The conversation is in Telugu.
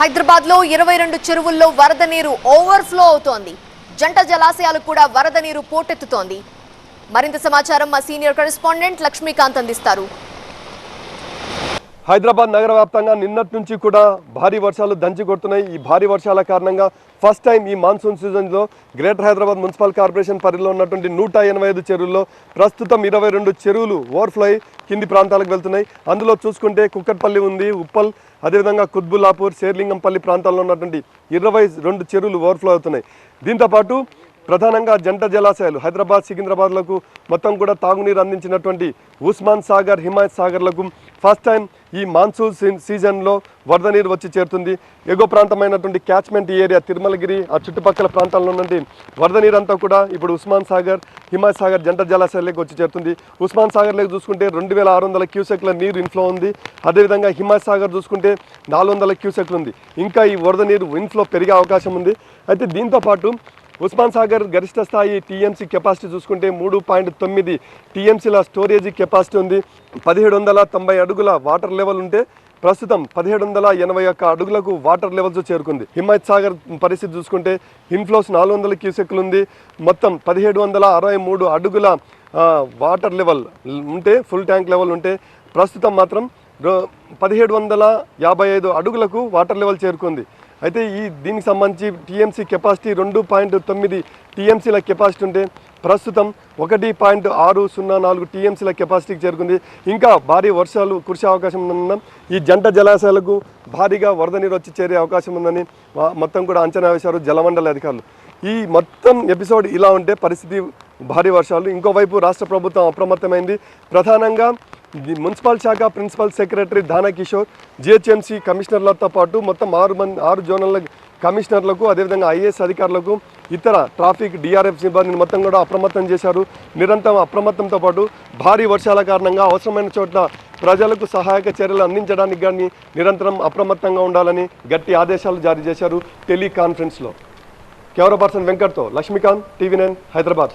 హైదరాబాద్లో ఇరవై రెండు చెరువుల్లో వరద నీరు ఓవర్ఫ్లో అవుతోంది. జంట జలాశయాలకు కూడా వరద నీరు పోటెత్తుతోంది. మరింత సమాచారం మా సీనియర్ కరెస్పాండెంట్ లక్ష్మీకాంత్ అందిస్తారు. హైదరాబాద్ నగర వ్యాప్తంగా నిన్నటి నుంచి కూడా భారీ వర్షాలు దంచి కొడుతున్నాయి. ఈ భారీ వర్షాల కారణంగా ఫస్ట్ టైం ఈ మాన్సూన్ సీజన్లో గ్రేటర్ హైదరాబాద్ మున్సిపల్ కార్పొరేషన్ పరిధిలో ఉన్నటువంటి నూట ఎనభై ఐదు చెరువుల్లో ప్రస్తుతం ఇరవై రెండు చెరువులు ఓవర్ఫ్లై కింది ప్రాంతాలకు వెళ్తున్నాయి. అందులో చూసుకుంటే కుక్కట్పల్లి ఉంది ఉప్పల్ అదేవిధంగా కుత్బుల్లాపూర్ శేర్లింగంపల్లి ప్రాంతాల్లో ఉన్నటువంటి ఇరవై రెండు చెరువులు ఓవర్ఫ్లో అవుతున్నాయి. దీంతోపాటు ప్రధానంగా జంట జలాశయాలు హైదరాబాద్ సికింద్రాబాద్లకు మొత్తం కూడా తాగునీరు అందించినటువంటి ఉస్మాన్ సాగర్ హిమాయత్ సాగర్లకు ఫస్ట్ టైం ఈ మాన్సూన్ సీ- సీజన్లో వరద నీరు వచ్చి చేరుతుంది. ఎగువ ప్రాంతమైనటువంటి క్యాచ్మెంట్ ఏరియా తిరుమలగిరి ఆ చుట్టుపక్కల ప్రాంతాల్లో నుండి వరద నీరు అంతా కూడా ఇప్పుడు ఉస్మాన్ సాగర్ హిమాయత్ సాగర్ జంట జలాశయాలకు వచ్చి చేరుతుంది. ఉస్మాన్ సాగర్లోకి చూసుకుంటే రెండు వేల ఆరు వందల క్యూసెక్ల నీరు ఇన్ఫ్లో ఉంది. అదేవిధంగా హిమాయత్ సాగర్ చూసుకుంటే నాలుగు వందల క్యూసెక్లు ఉంది. ఇంకా ఈ వరద నీరు ఇన్ఫ్లో పెరిగే అవకాశం ఉంది. అయితే దీంతో పాటు ఉస్మాన్ సాగర్ గరిష్ట స్థాయి టీఎంసీ కెపాసిటీ చూసుకుంటే మూడు పాయింట్ తొమ్మిది టీఎంసీల స్టోరేజీ కెపాసిటీ ఉంది. పదిహేడు వందల తొంభై అడుగుల వాటర్ లెవెల్ ఉంటే ప్రస్తుతం పదిహేడు వందల ఎనభై ఒక్క అడుగులకు వాటర్ లెవెల్స్ చేరుకుంది. హిమాయత్ సాగర్ పరిస్థితి చూసుకుంటే ఇన్ఫ్లోస్ నాలుగు వందల క్యూసెక్లు ఉంది. మొత్తం పదిహేడు వందల అరవై మూడు అడుగుల వాటర్ లెవెల్ ఉంటే ఫుల్ ట్యాంక్ లెవెల్ ఉంటే ప్రస్తుతం మాత్రం రో- పదిహేడు వందల యాభై ఐదు అడుగులకు వాటర్ లెవెల్ చేరుకుంది. అయితే ఈ దీనికి సంబంధించి టీఎంసీ కెపాసిటీ రెండు పాయింట్ తొమ్మిది టీఎంసీల కెపాసిటీ ఉంటే ప్రస్తుతం ఒకటి పాయింట్ ఆరు సున్నా నాలుగు టీఎంసీల కెపాసిటీకి చేరుకుంది. ఇంకా భారీ వర్షాలు కురిసే అవకాశం ఉందన్న ఈ జంట జలాశయాలకు భారీగా వరద నీరు వచ్చి చేరే అవకాశం ఉందని మొత్తం కూడా అంచనా వేశారు జలమండలి అధికారులు. ఈ మొత్తం ఎపిసోడ్ ఇలా ఉంటే పరిస్థితి భారీ వర్షాలు. ఇంకోవైపు రాష్ట్ర ప్రభుత్వం అప్రమత్తమైంది. ప్రధానంగా మున్సిపల్ శాఖ ప్రిన్సిపల్ సెక్రటరీ దానా కిషోర్ జిహెచ్ఎంసీ కమిషనర్లతో పాటు మొత్తం ఆరు మంది ఆరు జోనల్ కమిషనర్లకు అదేవిధంగా ఐఏఎస్ అధికారులకు ఇతర ట్రాఫిక్ డిఆర్ఎఫ్ సిబ్బందిని మొత్తం కూడా అప్రమత్తం చేశారు. నిరంతరం అప్రమత్తంతో పాటు భారీ వర్షాల కారణంగా అవసరమైన చోట్ల ప్రజలకు సహాయక చర్యలు అందించడానికి కానీ నిరంతరం అప్రమత్తంగా ఉండాలని గట్టి ఆదేశాలు జారీ చేశారు టెలికాన్ఫరెన్స్లో. కెమెరా పర్సన్ వెంకట్తో లక్ష్మీకాంత్ టీవీ నైన్ హైదరాబాద్.